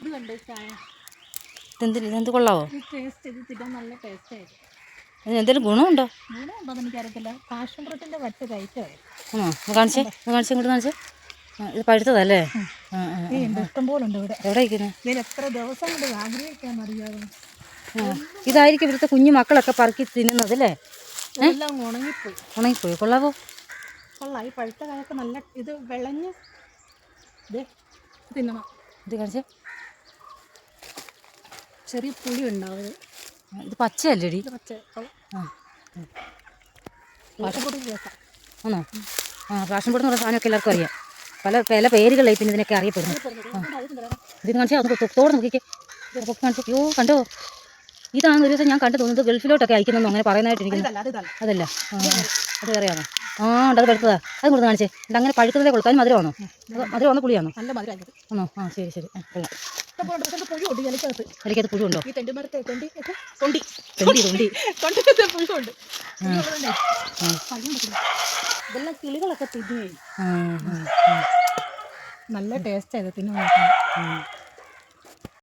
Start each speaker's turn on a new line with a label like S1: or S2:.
S1: ഇത് കണ്ടേ ചായ
S2: ഇതെന്തിന് ഇതെന്ത് കൊള്ളാവോ?
S1: ഈ ടേസ്റ്റ് ഇത് തിന്നാൻ നല്ല ടേസ്റ്റ് ആയിരുന്നു
S2: അതിന് എന്തെങ്കിലും ഗുണമുണ്ടോ?
S1: ഗുണമുണ്ടോന്ന് എനിക്കറിയത്തില്ല. പാഷൻ ഫ്രൂട്ടിന്റെ വറ്റ കഴിച്ചത്
S2: ആണോ? ഒന്ന് കാണിച്ചേ ഒന്ന് കാണിച്ചേ ഇങ്ങോട്ട് കാണിച്ചേ. ആ, ഇത് പഴുത്തതല്ലേ? ആ ആ
S1: ഈ ഉണ്ട് ഇഷ്ടം പോലെ ഉണ്ട് ഇവിടെ.
S2: എവിടെ ഇരിക്കുന്നത്
S1: ഇതിൽ എത്ര ദിവസം കൊണ്ട് ആഗ്രഹിക്കാൻ അറിയാതെ
S2: ഇതായിരിക്കും ഇവിടുത്തെ കുഞ്ഞു മക്കളൊക്കെ പറക്കി തിന്നുന്നത് അല്ലേ?
S1: എല്ലാം ഉണങ്ങിപ്പോയി.
S2: ഉണങ്ങിപ്പോയി. കൊള്ളാവോ?
S1: കൊള്ളാം. ഈ പഴുത്ത കായൊക്കെ നല്ല ഇത് വിളഞ്ഞ് ഇത് തിന്നണം.
S2: ഇത് കാണിച്ചേ.
S1: ചെറിയ പുളി ഉണ്ടാവും. ഇത്.
S2: പച്ചയല്ലേടി?
S1: പച്ച
S2: ആ.
S1: പാഷൻ
S2: ആണോ? ആ ഫാഷൻ ബോർഡ് എന്ന് പറഞ്ഞ സാധനമൊക്കെ എല്ലാവർക്കും അറിയാം. പല പല പേരുകളായി പിന്നെ ഇതിനൊക്കെ അറിയപ്പെടുന്നു ഇത് കാണിച്ചാൽ അത് തോട് നോക്കിക്കേ. ഇതൊക്കെ കാണിച്ചു അയ്യോ കണ്ടോ? ഇതാണ് ഒരു ദിവസം ഞാൻ കണ്ടു തോന്നുന്നത് ഗൾഫിലോട്ടൊക്കെ അയക്കുന്നു അങ്ങനെ പറയുന്നതായിട്ട് എനിക്ക് അതല്ല. അത് വേറെയാണോ? ആ ഉണ്ട് അത് പഴുത്തതാ അത് കൊടുത്ത് കാണിച്ചേ. അങ്ങനെ പഴുത്തതേ കൊടുത്താൽ മധുരമാണോ? മധുരമാണോ പുളിയാണോ? ആണോ? ആ ശരി ശരി. കൊള്ളാം.
S1: ഇഷ്ടം പോലെ ഉണ്ട്. പുഴു ഉണ്ട് ഇലക്കകത്ത്.
S2: പുഴുണ്ടോ
S1: ഈ തെണ്ടിമരത്തെ തെണ്ടി ഒക്കെ തൊണ്ടി.
S2: തൊണ്ടി. തൊണ്ടി
S1: തൊണ്ടിക്കത്തെ പുഴുണ്ട്
S2: ആ.
S1: ഇതെല്ലാം കിളികളൊക്കെ തിന്നുകയും
S2: ആ, ആ, ആ.
S1: നല്ല ടേസ്റ്റ് ആയിരുന്നു തിന്നു നോക്കാം.